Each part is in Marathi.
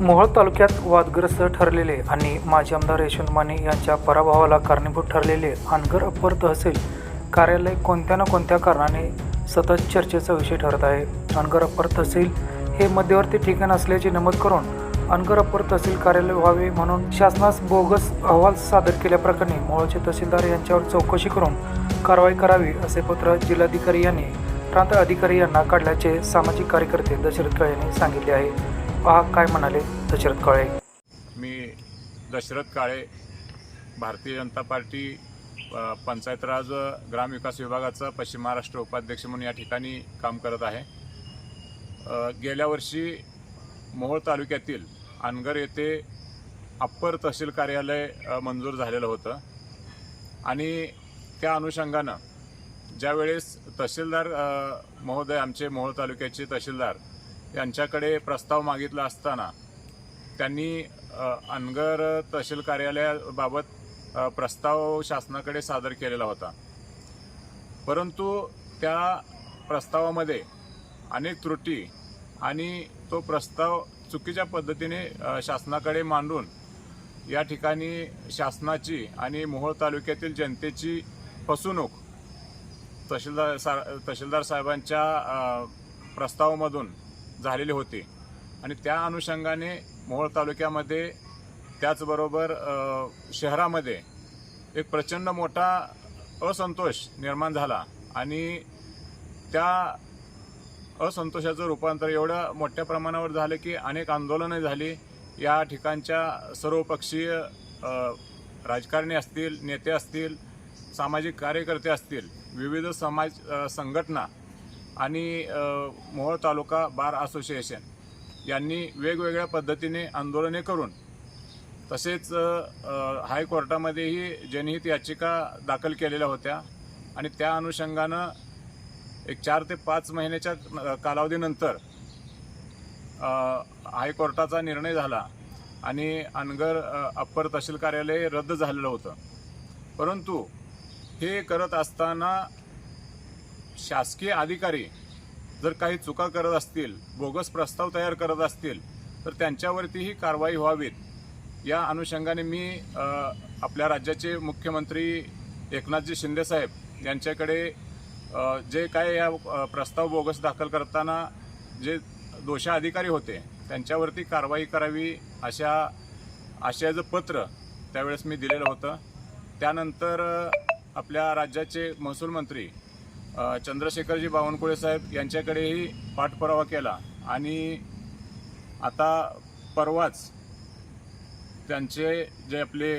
मोहोळ तालुक्यात वादग्रस्त ठरलेले आणि माजी आमदार यशवंत माने यांच्या पराभवाला कारणीभूत ठरलेले हानगर अप्पर तहसील कार्यालय कोणत्या ना कोणत्या कारणाने सतत चर्चेचा विषय ठरत आहे. अनगर अप्पर तहसील हे मध्यवर्ती ठिकाण असल्याचे नमूद करून अनगर अप्पर तहसील कार्यालय व्हावे म्हणून शासनास बोगस अहवाल सादर केल्याप्रकरणी मोहोळचे तहसीलदार यांच्यावर चौकशी करून कारवाई करावी असे पत्र जिल्हाधिकारी यांनी प्रांत अधिकारी यांना काढल्याचे सामाजिक कार्यकर्ते दशरथ काळे यांनी सांगितले आहे. पहा काय म्हणाले दशरथ काळे? मी दशरथ काळे भारतीय जनता पार्टी पंचायत राज ग्रामविकास विभागाचा पश्चिम महाराष्ट्र उपाध्यक्ष म्हणून या ठिकाणी काम करत आहे. गेल्या वर्षी मोहोळ तालुक्यातील अनगर येथे अप्पर तहसील कार्यालय मंजूर झालेलं होतं. आणि त्या अनुषंगानं ज्यावेळेस तहसीलदार महोदय आमचे मोहोळ तालुक्याचे तहसीलदार यांच्याकडे प्रस्ताव मागितला असताना त्यांनी अनगर तहसील कार्यालयाबाबत प्रस्ताव शासनाकडे सादर केलेला होता. परंतु त्या प्रस्तावामध्ये अनेक त्रुटी आणि तो प्रस्ताव चुकीच्या पद्धतीने शासनाकडे मांडून या ठिकाणी शासनाची आणि मोहोळ तालुक्यातील जनतेची फसवणूक तहसीलदार सा तहसीलदार साहेबांच्या प्रस्तावामधून झालेले होते. आणि त्या अनुषंगाने मोहोळ तालुक्यामध्ये त्याचबरोबर शहरामध्ये एक प्रचंड मोठा असंतोष निर्माण झाला. आणि त्या असंतोषाचं रूपांतर एवढं मोठ्या प्रमाणावर झालं की अनेक आंदोलनं झाली. या ठिकाणच्या सर्वपक्षीय राजकारणी असतील नेते असतील सामाजिक कार्यकर्ते असतील विविध समाज संघटना आणि मोहोळ तालुका बार असोसिएशन यांनी वेगवेगळ्या पद्धतीने आंदोलने करून तसेच हायकोर्टामध्येही जनहित याचिका दाखल केलेल्या होत्या आणि त्या अनुषंगानं एक चार ते पाच महिन्याच्या कालावधीनंतर हायकोर्टाचा निर्णय झाला आणि अनगर अप्पर तहसील कार्यालय रद्द झालेलं होतं. परंतु हे करत असताना शासकीय अधिकारी जर काही चुका करत असतील बोगस प्रस्ताव तयार करत असतील तर त्यांच्यावरतीही कारवाई व्हावीत. या अनुषंगाने मी आपल्या राज्याचे मुख्यमंत्री एकनाथजी शिंदेसाहेब यांच्याकडे जे काय या प्रस्ताव बोगस दाखल करताना जे दोषा अधिकारी होते त्यांच्यावरती कारवाई करावी अशा आशयाचं पत्र त्यावेळेस मी दिलेलं होतं. त्यानंतर आपल्या राज्याचे महसूल मंत्री चंद्रशेखरजी बावनकुळे साहेब यांच्याकडेही पाठपुरावा केला आणि आता परवाच त्यांचे जे आपले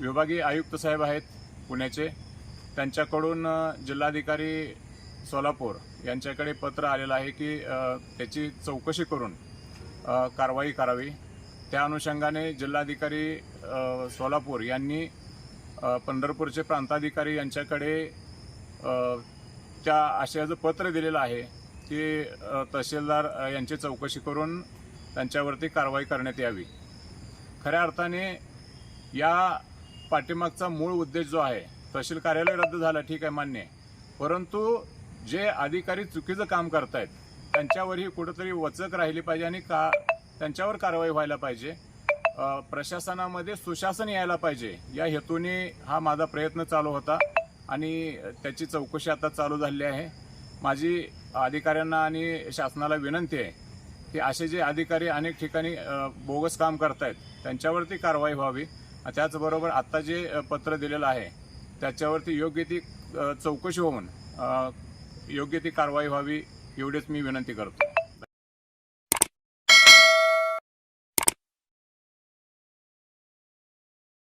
विभागीय आयुक्त साहेब आहेत पुण्याचे त्यांच्याकडून जिल्हाधिकारी सोलापूर यांच्याकडे पत्र आलेलं आहे की त्याची चौकशी करून कारवाई करावी. त्या अनुषंगाने जिल्हाधिकारी सोलापूर यांनी पंढरपूरचे प्रांताधिकारी यांच्याकडे त्या आशयाचं पत्र दिलेलं आहे की तहसीलदार यांची चौकशी करून त्यांच्यावरती कारवाई करण्यात यावी. खऱ्या अर्थाने या पाठीमागचा मूळ उद्देश जो आहे तहसील कार्यालय रद्द झालं ठीक आहे मान्य परंतु जे अधिकारी चुकीचं काम करतायत त्यांच्यावरही कुठंतरी वचक राहिली पाहिजे आणि का त्यांच्यावर कारवाई व्हायला पाहिजे. प्रशासनामध्ये सुशासन यायला पाहिजे. या हेतूने हा माझा प्रयत्न चालू होता. आणि त्याची चौकशी आता चालू झालेली आहे. माझी अधिकाऱ्यांना आणि शासनाला विनंती आहे की असे जे अधिकारी अनेक ठिकाणी बोगस काम करतायत त्यांच्यावरती कारवाई व्हावी. त्याचबरोबर आत्ता जे पत्र दिलेलं आहे त्याच्यावरती योग्य ती चौकशी होऊन योग्य ती कारवाई व्हावी एवढीच मी विनंती करतो.